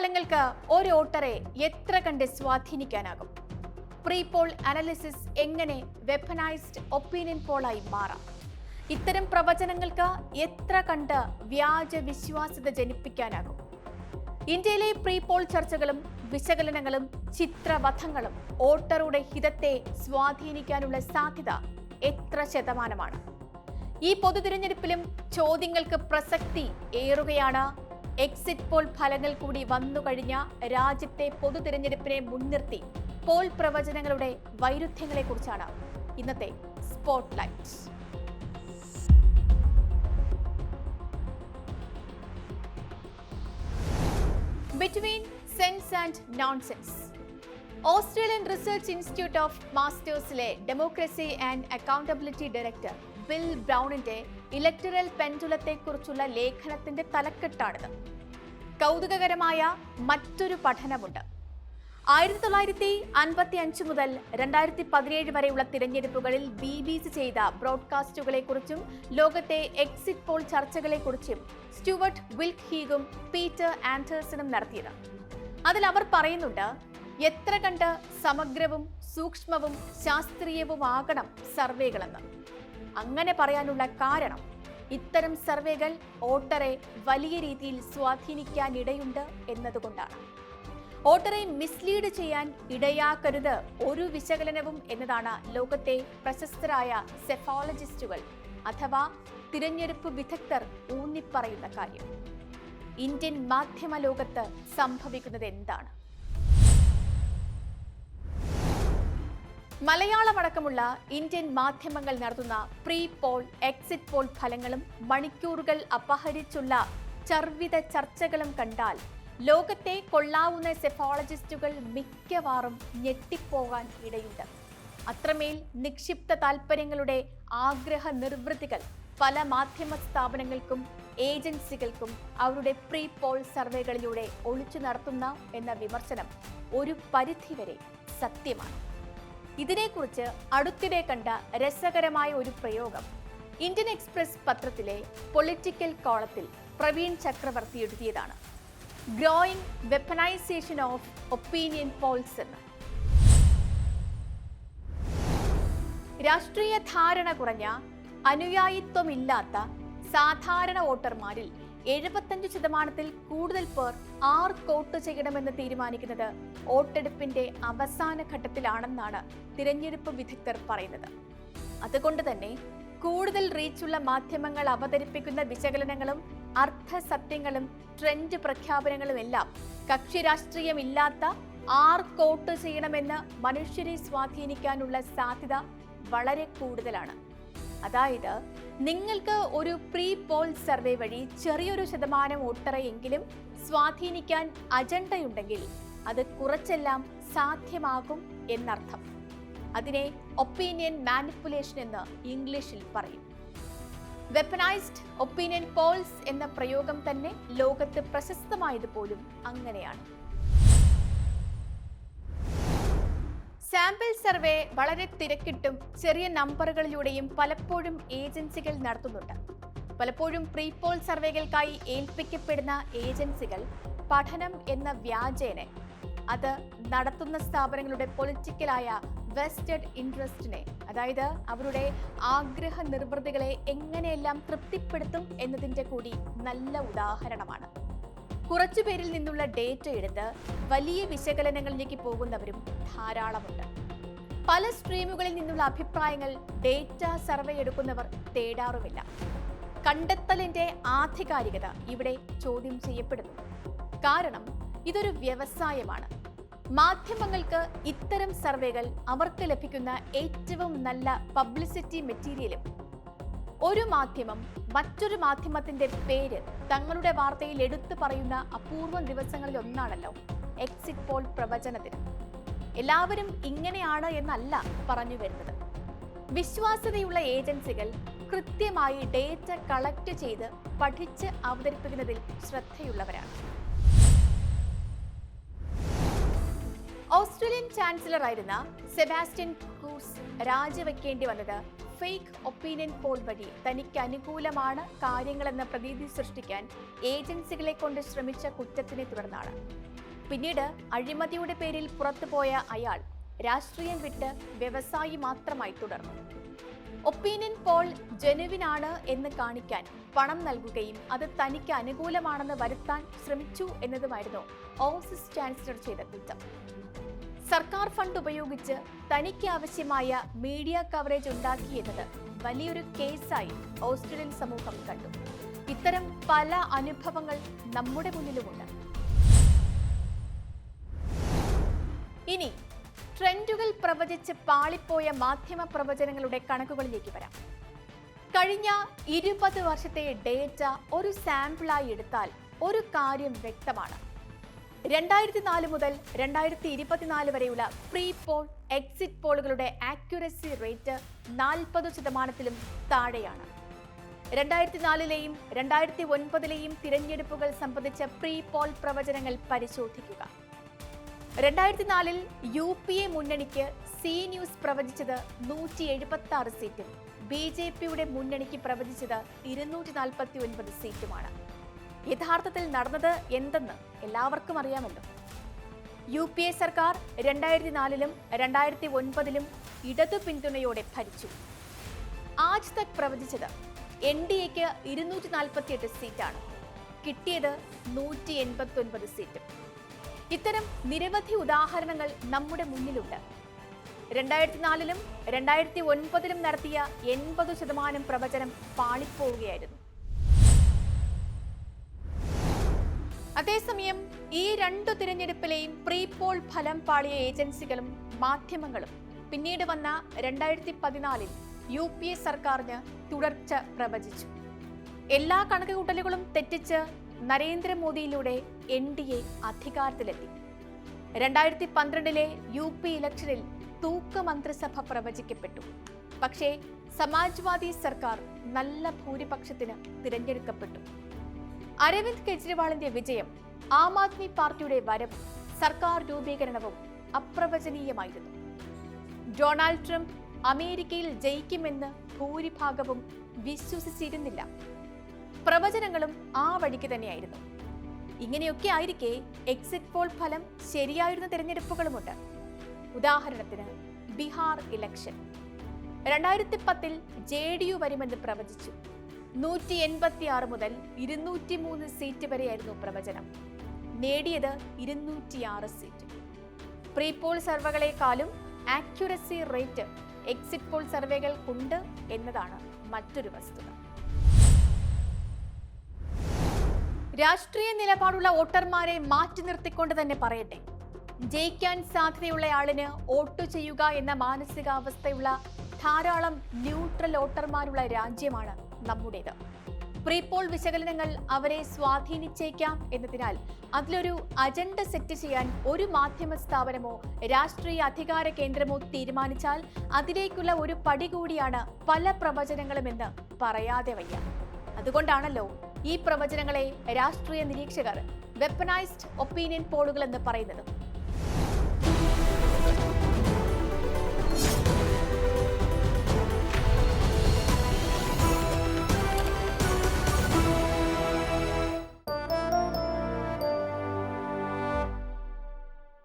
ഫലങ്ങൾക്ക് ഒരു വോട്ടറെ എത്ര കണ്ട് സ്വാധീനിക്കാനാകും? പ്രീ പോൾ അനാലിസിസ് എങ്ങനെ വെപ്പനൈസ്ഡ് ഒപ്പീനിയൻ പോളായി മാറാം? ഇത്തരം പ്രവചനങ്ങൾക്ക് എത്ര കണ്ട് വ്യാജ വിശ്വാസ്യത ജനിപ്പിക്കാനാകും? ഇന്ത്യയിലെ പ്രീപോൾ ചർച്ചകളും വിശകലനങ്ങളും ചിത്രവധങ്ങളും വോട്ടറുടെ ഹിതത്തെ സ്വാധീനിക്കാനുള്ള സാധ്യത എത്ര ശതമാനമാണ്? ഈ പൊതു തിരഞ്ഞെടുപ്പിലും ചോദ്യങ്ങൾക്ക് പ്രസക്തി ഏറുകയാണ് എക്സിറ്റ് പോൾ ഫലങ്ങൾ കൂടി വന്നു കഴിഞ്ഞ രാജ്യത്തെ പൊതു തിരഞ്ഞെടുപ്പിനെ മുൻനിർത്തി പോൾ പ്രവചനങ്ങളുടെ വൈരുദ്ധ്യങ്ങളെക്കുറിച്ചാണ് ഇന്നത്തെ spotlight between sense and nonsense Australian research institute of മാസ്റ്റേഴ്സിലെ democracy and accountability director Bill ബ്രൗണിന്റെ electoral പെൻഡുലത്തെക്കുറിച്ചുള്ള ലേഖനത്തിന്റെ തലക്കെട്ടാണിത്. കൗതുകകരമായ മറ്റൊരു പഠനമുണ്ട്. ആയിരത്തി തൊള്ളായിരത്തി അൻപത്തി അഞ്ച് മുതൽ രണ്ടായിരത്തി പതിനേഴ് വരെയുള്ള തിരഞ്ഞെടുപ്പുകളിൽ ബി ബി സി ചെയ്ത ബ്രോഡ്കാസ്റ്റുകളെക്കുറിച്ചും ലോകത്തെ എക്സിറ്റ് പോൾ ചർച്ചകളെക്കുറിച്ചും സ്റ്റുവർട്ട് വിൽക്ക് ഹീഗും പീറ്റർ ആൻഡേഴ്സണും നടത്തിയത്. അതിൽ അവർ പറയുന്നുണ്ട് എത്ര കണ്ട് സമഗ്രവും സൂക്ഷ്മവും ശാസ്ത്രീയവുമാകണം സർവേകളെന്ന്. അങ്ങനെ പറയാനുള്ള കാരണം ഇത്തരം സർവേകൾ ഓട്ടറെ വലിയ രീതിയിൽ സ്വാധീനിക്കാനിടയുണ്ട് എന്നതുകൊണ്ടാണ്. ഓട്ടറെ മിസ്ലീഡ് ചെയ്യാൻ ഇടയാക്കരുത്. ഒരു വിശകലനവും എന്നതാണ് ലോകത്തെ പ്രശസ്തരായ സെഫോളജിസ്റ്റുകൾ അഥവാ തിരഞ്ഞെടുപ്പ് വിദഗ്ധർ ഊന്നിപ്പറയുന്ന കാര്യം. ഇന്ത്യൻ മാധ്യമ ലോകത്ത് സംഭവിക്കുന്നത് എന്താണ്? മലയാളമടക്കമുള്ള ഇന്ത്യൻ മാധ്യമങ്ങൾ നടത്തുന്ന പ്രീ പോൾ എക്സിറ്റ് പോൾ ഫലങ്ങളും മണിക്കൂറുകൾ അപഹരിച്ചുള്ള ചർവിത ചർച്ചകളും കണ്ടാൽ ലോകത്തെ കൊള്ളാവുന്ന സെഫോളജിസ്റ്റുകൾ മിക്കവാറും ഞെട്ടിപ്പോകാൻ ഇടയുണ്ട്. അത്രമേൽ നിക്ഷിപ്ത താൽപ്പര്യങ്ങളുടെ ആഗ്രഹ നിർവൃത്തികൾ പല മാധ്യമ സ്ഥാപനങ്ങൾക്കും ഏജൻസികൾക്കും അവരുടെ പ്രീ പോൾ സർവേകളിലൂടെ ഒളിച്ചു നടത്തുന്ന എന്ന വിമർശനം ഒരു പരിധിവരെ സത്യമാണ്. ഇതിനെക്കുറിച്ച് അടുത്തിടെ കണ്ട രസകരമായ ഒരു പ്രയോഗം. ഇന്ത്യൻ എക്സ്പ്രസ് പത്രത്തിലെ പൊളിറ്റിക്കൽ കോളത്തിൽ പ്രവീൺ ചക്രവർത്തി എഴുതിയതാണ്. Growing weaponisation of opinion polls എന്ന്. രാഷ്ട്രീയ ധാരണ കുറഞ്ഞ അനുയായിത്വമില്ലാത്ത സാധാരണ വോട്ടർമാരിൽ എഴുപത്തഞ്ച് ശതമാനത്തിൽ കൂടുതൽ പേർ ആർ വോട്ട് ചെയ്യണമെന്ന് തീരുമാനിക്കുന്നത് വോട്ടെടുപ്പിന്റെ അവസാന ഘട്ടത്തിലാണെന്നാണ് തിരഞ്ഞെടുപ്പ് വിദഗ്ധർ പറയുന്നത്. അതുകൊണ്ട് തന്നെ കൂടുതൽ റീച്ചുള്ള മാധ്യമങ്ങൾ അവതരിപ്പിക്കുന്ന വിശകലനങ്ങളും അർത്ഥസത്യങ്ങളും ട്രെൻഡ് പ്രഖ്യാപനങ്ങളും എല്ലാം കക്ഷി രാഷ്ട്രീയമില്ലാത്ത ആർ വോട്ട് ചെയ്യണമെന്ന് മനുഷ്യരെ സ്വാധീനിക്കാനുള്ള സാധ്യത വളരെ കൂടുതലാണ്. അതായത് നിങ്ങൾക്ക് ഒരു പ്രീ പോൾ സർവേ വഴി ചെറിയൊരു ശതമാനം വോട്ടറെയെങ്കിലും സ്വാധീനിക്കാൻ അജണ്ടയുണ്ടെങ്കിൽ അത് കുറച്ചെല്ലാം സാധ്യമാകും എന്നർത്ഥം. അതിനെ ഒപ്പീനിയൻ മാനിപ്പുലേഷൻ എന്ന് ഇംഗ്ലീഷിൽ പറയും. വെപ്പനൈസ്ഡ് ഒപ്പീനിയൻ പോൾസ് എന്ന പ്രയോഗം തന്നെ ലോകത്ത് പ്രശസ്തമായത് പോലും അങ്ങനെയാണ്. സാമ്പിൾ സർവേ വളരെ തിരക്കിട്ടും ചെറിയ നമ്പറുകളിലൂടെയും പലപ്പോഴും ഏജൻസികൾ നടത്തുന്നുണ്ട്. പലപ്പോഴും പ്രീപോൾ സർവേകൾക്കായി ഏൽപ്പിക്കപ്പെടുന്ന ഏജൻസികൾ പഠനം എന്ന വ്യാജേന അത് നടത്തുന്ന സ്ഥാപനങ്ങളുടെ പൊളിറ്റിക്കലായ വെസ്റ്റഡ് ഇൻട്രസ്റ്റിനെ അതായത് അവരുടെ ആഗ്രഹ നിർവൃതികളെ എങ്ങനെയെല്ലാം തൃപ്തിപ്പെടുത്തും എന്നതിന്റെ കൂടി നല്ല ഉദാഹരണമാണ്. കുറച്ചു പേരിൽ നിന്നുള്ള ഡേറ്റ എടുത്ത് വലിയ വിശകലനങ്ങളിലേക്ക് പോകുന്നവരും ധാരാളമുണ്ട്. പല സ്ട്രീമുകളിൽ നിന്നുള്ള അഭിപ്രായങ്ങൾ ഡേറ്റ സർവേ എടുക്കുന്നവർ തേടാറുമില്ല. കണ്ടെത്തലിന്റെ ആധികാരികത ഇവിടെ ചോദ്യം ചെയ്യപ്പെടുന്നു. കാരണം ഇതൊരു വ്യവസായമാണ്. മാധ്യമങ്ങൾക്ക് ഇത്തരം സർവേകൾ അവർക്ക് ലഭിക്കുന്ന ഏറ്റവും നല്ല പബ്ലിസിറ്റി മെറ്റീരിയലും ഒരു മാധ്യമം മറ്റൊരു മാധ്യമത്തിന്റെ പേര് തങ്ങളുടെ വാർത്തയിൽ എടുത്തു പറയുന്ന അപൂർവം ദിവസങ്ങളിൽ ഒന്നാണല്ലോ എക്സിറ്റ് പോൾ പ്രവചനത്തിന് എല്ലാവരും ഇങ്ങനെയാണ് എന്നല്ല പറഞ്ഞു വരുന്നത്. വിശ്വാസ്യതയുള്ള ഏജൻസികൾ കൃത്യമായി ഡേറ്റ കളക്ട് ചെയ്ത് പഠിച്ച് അവതരിപ്പിക്കുന്നതിൽ ശ്രദ്ധയുള്ളവരാണ്. ഓസ്ട്രേലിയൻ ചാൻസലർ ആയിരുന്ന സെബാസ്റ്റ്യൻ ക്രൂസ് രാജിവെക്കേണ്ടി വന്നത് ഫേക്ക് ഒപ്പീനിയൻ പോൾ വഴി തനിക്ക് അനുകൂലമാണ് കാര്യങ്ങളെന്ന പ്രതീതി സൃഷ്ടിക്കാൻ ഏജൻസികളെ കൊണ്ട് ശ്രമിച്ച കുറ്റത്തിനെ തുടർന്നാണ്. പിന്നീട് അഴിമതിയുടെ പേരിൽ പുറത്തുപോയ അയാൾ രാഷ്ട്രീയം വിട്ട് വ്യവസായി മാത്രമായി തുടർന്നു. ഒപ്പീനിയൻ പോൾ ജനുവിനാണ് എന്ന് കാണിക്കാൻ പണം നൽകുകയും അത് തനിക്ക് അനുകൂലമാണെന്ന് വരുത്താൻ ശ്രമിച്ചു എന്നതുമായിരുന്നു ഓസിസ് ചാൻസലർ ചെയ്ത കുറ്റം. സർക്കാർ ഫണ്ട് ഉപയോഗിച്ച് തനിക്ക് ആവശ്യമായ മീഡിയ കവറേജ് ഉണ്ടാക്കിയെന്നത് വലിയൊരു കേസായി ഓസ്ട്രേലിയൻ സമൂഹം കണ്ടു. ഇത്തരം പല അനുഭവങ്ങൾ നമ്മുടെ മുന്നിലുമുണ്ട്. ഇനി ട്രെൻഡുകൾ പ്രവചിച്ച് പാളിപ്പോയ മാധ്യമ പ്രവചനങ്ങളുടെ കണക്കുകളിലേക്ക് വരാം. കഴിഞ്ഞ ഇരുപത് വർഷത്തെ ഡേറ്റ ഒരു സാമ്പിളായി എടുത്താൽ ഒരു കാര്യം വ്യക്തമാണ്. രണ്ടായിരത്തി നാല് മുതൽ രണ്ടായിരത്തി ഇരുപത്തിനാല് വരെയുള്ള പ്രീ പോൾ എക്സിറ്റ് പോളുകളുടെ ആക്യുറസി റേറ്റ് നാൽപ്പത് ശതമാനത്തിലും താഴെയാണ്. രണ്ടായിരത്തി നാലിലെയും രണ്ടായിരത്തി ഒൻപതിലെയും തിരഞ്ഞെടുപ്പുകൾ സംബന്ധിച്ച പ്രീ പോൾ പ്രവചനങ്ങൾ പരിശോധിക്കുക. രണ്ടായിരത്തി നാലിൽ യു പി എ മുന്നണിക്ക് സി ന്യൂസ് പ്രവചിച്ചത് നൂറ്റി എഴുപത്തി ആറ് സീറ്റും ബി ജെ പിയുടെ മുന്നണിക്ക് പ്രവചിച്ചത് ഇരുന്നൂറ്റി നാൽപ്പത്തി ഒൻപത് സീറ്റുമാണ്. യഥാർത്ഥത്തിൽ നടന്നത് എന്തെന്ന് എല്ലാവർക്കും അറിയാമല്ലോ. യു പി എ സർക്കാർ രണ്ടായിരത്തി നാലിലും രണ്ടായിരത്തി ഒൻപതിലും ഇടതു പിന്തുണയോടെ ഭരിച്ചു. ആജ് തക് പ്രവചിച്ചത് എൻ ഡി എക്ക് ഇരുന്നൂറ്റി നാൽപ്പത്തി എട്ട് സീറ്റാണ്. കിട്ടിയത് നൂറ്റി എൺപത്തി ഒൻപത് സീറ്റും. ഇത്തരം നിരവധി ഉദാഹരണങ്ങൾ നമ്മുടെ മുന്നിലുണ്ട്. രണ്ടായിരത്തി നാലിലും രണ്ടായിരത്തി ഒൻപതിലും നടത്തിയ എൺപത് ശതമാനം പ്രവചനം പാളിപ്പോവുകയായിരുന്നു. അതേസമയം ഈ രണ്ടു തിരഞ്ഞെടുപ്പിലെയും പ്രീ പോൾ ഫലം പാളിയ ഏജൻസികളും മാധ്യമങ്ങളും പിന്നീട് വന്ന രണ്ടായിരത്തി പതിനാലിൽ യു പി എ സർക്കാരിന് തുടർച്ച പ്രവചിച്ചു. എല്ലാ കണക്കുകൂട്ടലുകളും തെറ്റിച്ച് നരേന്ദ്രമോദിയിലൂടെ എൻ ഡി എ അധികാരത്തിലെത്തി. രണ്ടായിരത്തി പന്ത്രണ്ടിലെ യു പി ഇലക്ഷനിൽ തൂക്ക മന്ത്രിസഭ പ്രവചിക്കപ്പെട്ടു. പക്ഷേ സമാജ്വാദി സർക്കാർ നല്ല ഭൂരിപക്ഷത്തിന് തിരഞ്ഞെടുക്കപ്പെട്ടു. അരവിന്ദ് കെജ്രിവാളിന്റെ വിജയം ആം ആദ്മി പാർട്ടിയുടെ വരവ് സർക്കാർ രൂപീകരണവും അപ്രവചനീയമായിരുന്നു. ഡൊണാൾഡ് ട്രംപ് അമേരിക്കയിൽ ജയിക്കുമെന്ന് ഭൂരിഭാഗവും വിശ്വസിച്ചിരുന്നില്ല. പ്രവചനങ്ങളും ആ വഴിക്ക് തന്നെയായിരുന്നു. ഇങ്ങനെയൊക്കെ ആയിരിക്കെ എക്സിറ്റ് പോൾ ഫലം ശരിയായിരുന്ന തിരഞ്ഞെടുപ്പുകളുമുണ്ട്. ഉദാഹരണത്തിന് ബീഹാർ ഇലക്ഷൻ രണ്ടായിരത്തി പത്തിൽ ജെ ഡി യു വരുമെന്ന് പ്രവചിച്ചു. നൂറ്റി എൺപത്തി ആറ് മുതൽ ഇരുന്നൂറ്റി മൂന്ന് സീറ്റ് വരെയായിരുന്നു പ്രവചനം. നേടിയത് ഇരുന്നൂറ്റിയാറ് സീറ്റ്. പ്രീ പോൾ സർവേകളെക്കാളും ആക്യുറസി റേറ്റ് എക്സിറ്റ് പോൾ സർവേകൾ സർവേകൾക്കുണ്ട് എന്നതാണ് മറ്റൊരു വസ്തുത. രാഷ്ട്രീയ നിലപാടുള്ള വോട്ടർമാരെ മാറ്റി നിർത്തിക്കൊണ്ട് തന്നെ പറയട്ടെ. ജയിക്കാൻ സാധ്യതയുള്ളയാളിന് വോട്ട് ചെയ്യുക എന്ന മാനസികാവസ്ഥയുള്ള ധാരാളം ന്യൂട്രൽ വോട്ടർമാരുള്ള രാജ്യമാണ് നമ്മുടേത്. പ്രീപോൾ വിശകലനങ്ങൾ അവരെ സ്വാധീനിച്ചേക്കാം എന്നതിനാൽ അതിലൊരു അജണ്ട സെറ്റ് ചെയ്യാൻ ഒരു മാധ്യമ സ്ഥാപനമോ രാഷ്ട്രീയ അധികാര കേന്ദ്രമോ തീരുമാനിച്ചാൽ അതിലേക്കുള്ള ഒരു പടി കൂടിയാണ് പല പ്രവചനങ്ങളുമെന്ന് പറയാതെ വയ്യ. അതുകൊണ്ടാണല്ലോ ഈ പ്രവചനങ്ങളെ രാഷ്ട്രീയ നിരീക്ഷകർ വെപ്പനൈസ്ഡ് ഒപ്പീനിയൻ പോളുകൾ എന്ന് പറയുന്നത്.